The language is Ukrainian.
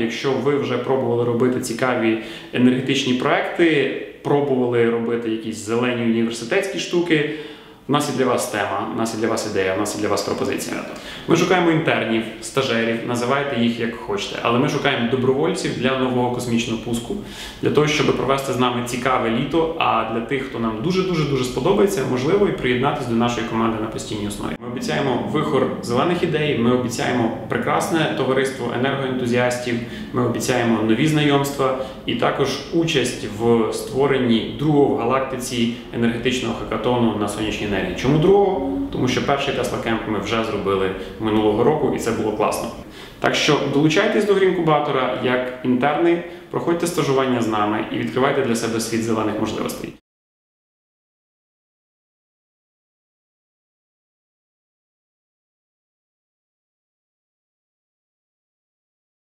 Якщо ви вже пробували робити цікаві енергетичні проекти, пробували робити якісь зелені університетські штуки. У нас є для вас тема, у нас є для вас ідея, у нас є для вас пропозиція. Ми шукаємо інтернів, стажерів, називайте їх як хочете, але ми шукаємо добровольців для нового космічного пуску, для того, щоб провести з нами цікаве літо. А для тих, хто нам дуже дуже дуже сподобається, можливо і приєднатись до нашої команди на постійній основі. Обіцяємо вихор зелених ідей. Ми обіцяємо прекрасне товариство енергоентузіастів. Ми обіцяємо нові знайомства і також участь в створенні другого в галактиці енергетичного хакатону на сонячній енергії. Чому другого? Тому що перший Tesla Camp ми вже зробили минулого року, і це було класно. Так що долучайтесь до інкубатора як інтерни, проходьте стажування з нами і відкривайте для себе світ зелених можливостей.